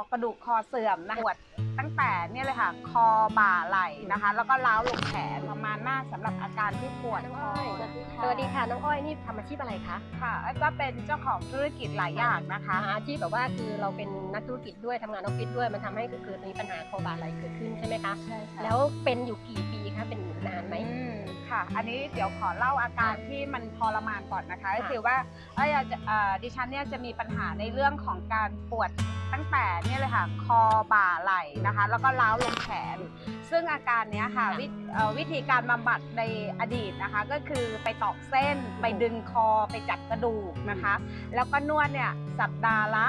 อกระดูกคอเสื่อมนะปวดตั้งแต่เนี่ยเลยค่ะ คอบ่าไหล่นะคะ แล้วก็ล้าวลงแขนประมาณหน้าสำหรับอาการที่ปวดน้องคอ้ออยสวัสดีค่ะน้องอ้อยนี่ทำอาชีพอะไรคะค่ะก็เป็นเจ้าของธุรกิจหลายอย่างนะคะหาอาชีพแบบว่าคือเราเป็นนักธุรกิจด้วยทำงานออฟฟิศด้วยมันทำให้เกิดมีปัญหาคอบาไหลเกิดขึ้นใช่ไหมคะใช่ค่ะแล้วเป็นอยู่กี่ปีคะเป็นอยู่นานไหมอืมค่ะ อันนี้เดี๋ยวขอเล่าอาการที่มันทรมานก่อนนะคะก็ค่ะคือว่าเอยอาจจะเอ่อดิฉันเนี่ยจะมีปัญหาในเรื่องของการปวด ตั้งแต่เนี่ยเลยค่ะ คอบ่าไหล่นะคะ แล้วก็ล้าวลงแขน ซึ่งอาการเนี้ยค่ะวิเอ่อวิธีการบำบัดในอดีตนะคะ ก็คือไปตอกเส้น ไปดึงคอไปจัดกระดูกนะคะ แล้วก็นวดเนี่ยสัปดาห์ละ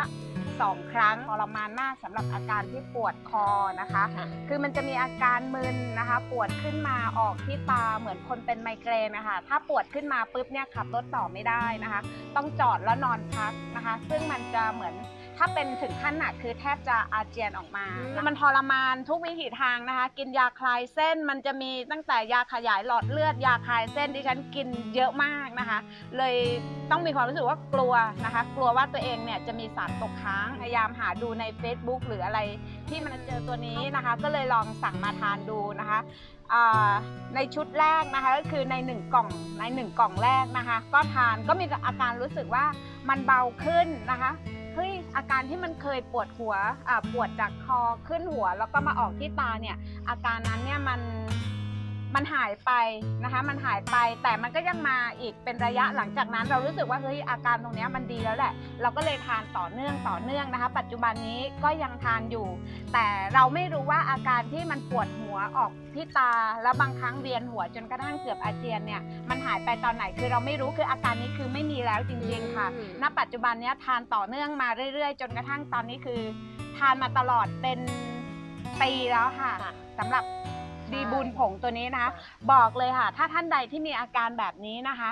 สองครั้งทรมานมากสำหรับอาการที่ปวดคอนะคะค่ะคือมันจะมีอาการมึนนะคะ ปวดขึ้นมาออกที่ตาเหมือนคนเป็นไมเกรนนะคะถ้าปวดขึ้นมาปุ๊บเนี่ยขับรถต่อไม่ได้นะคะ ต้องจอดแล้วนอนพักนะคะ ซึ่งมันจะเหมือน ถ้าเป็นถึงขั้นหนักคือแทบจะอาเจียนออกมาอืมแล้วมันทรมานทุกวิถีทางนะคะ กินยาคลายเส้นมันจะมีตั้งแต่ยาขยายหลอดเลือด ยาคลายเส้นที่ฉันกินเยอะมากนะคะ เลยต้องมีความรู้สึกว่ากลัวนะคะ กลัวว่าตัวเองเนี่ยจะมีสารตกค้างพยายามหาดูใน Facebook หรืออะไรที่มันเจอตัวนี้นะคะ ก็เลยลองสั่งมาทานดูนะคะอ่าในชุดแรกนะคะก็คือใน 1 กล่องใน 1 กล่องแรกนะคะ ก็ทานก็มีอาการรู้สึกว่ามันเบาขึ้นนะคะ เฮ้ยอาการที่มันเคยปวดหัวปวดจากคอขึ้นหัวแล้วก็มาออกที่ตาเนี่ยอาการนั้นเนี่ยมัน มันหายไปนะคะ มันหายไปแต่มันก็ยังมาอีกเป็นระยะหลังจากนั้น เรารู้สึกว่าเฮ้ยอาการตรงเนี้ยมันดีแล้วแหละ เราก็เลยทานต่อเนื่องต่อเนื่องนะคะ ปัจจุบันนี้ก็ยังทานอยู่ แต่เราไม่รู้ว่าอาการที่มันปวดหัวออกที่ตา แล้วบางครั้งเวียนหัวจนกระทั่งเกือบอาเจียนเนี่ยมันหายไปตอนไหนคือเราไม่รู้คืออาการนี้คือไม่มีแล้วจริง ๆ ค่ะอืมณปัจจุบันเนี้ยทานต่อเนื่องมาเรื่อย ๆ จนกระทั่งตอนนี้คือ ทานมาตลอดเป็นปีแล้วค่ะค่ะสำหรับ ดีบูนผงตัวนี้นะคะ บอกเลยค่ะ ถ้าท่านใดที่มีอาการแบบนี้นะคะ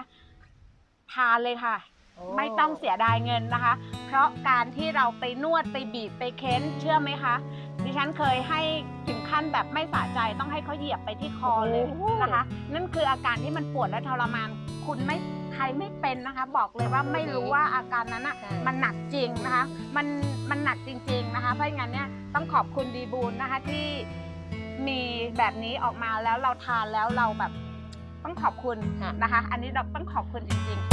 ทานเลยค่ะโอ้ไม่ต้องเสียดายเงินนะคะ เพราะการที่เราไปนวดไปบีบไปเค้นเชื่อไหมคะดิฉันเคยให้ถึงขั้นแบบไม่สะใจต้องให้เขาเหยียบไปที่คอเลยนะคะ นั่นคืออาการที่มันปวดและทรมาน คุณไม่ใครไม่เป็นนะคะ บอกเลยว่าไม่รู้ว่าอาการนั้นอะใช่มันหนักจริงนะคะ มันมันหนักจริง ๆนะคะ เพราะงั้นเนี่ยต้องขอบคุณดีบูลนะคะที่มี แบบนี้ออกมาแล้วเราทานแล้วเราแบบต้องขอบคุณค่ะ นะคะ อันนี้เราต้องขอบคุณจริงๆ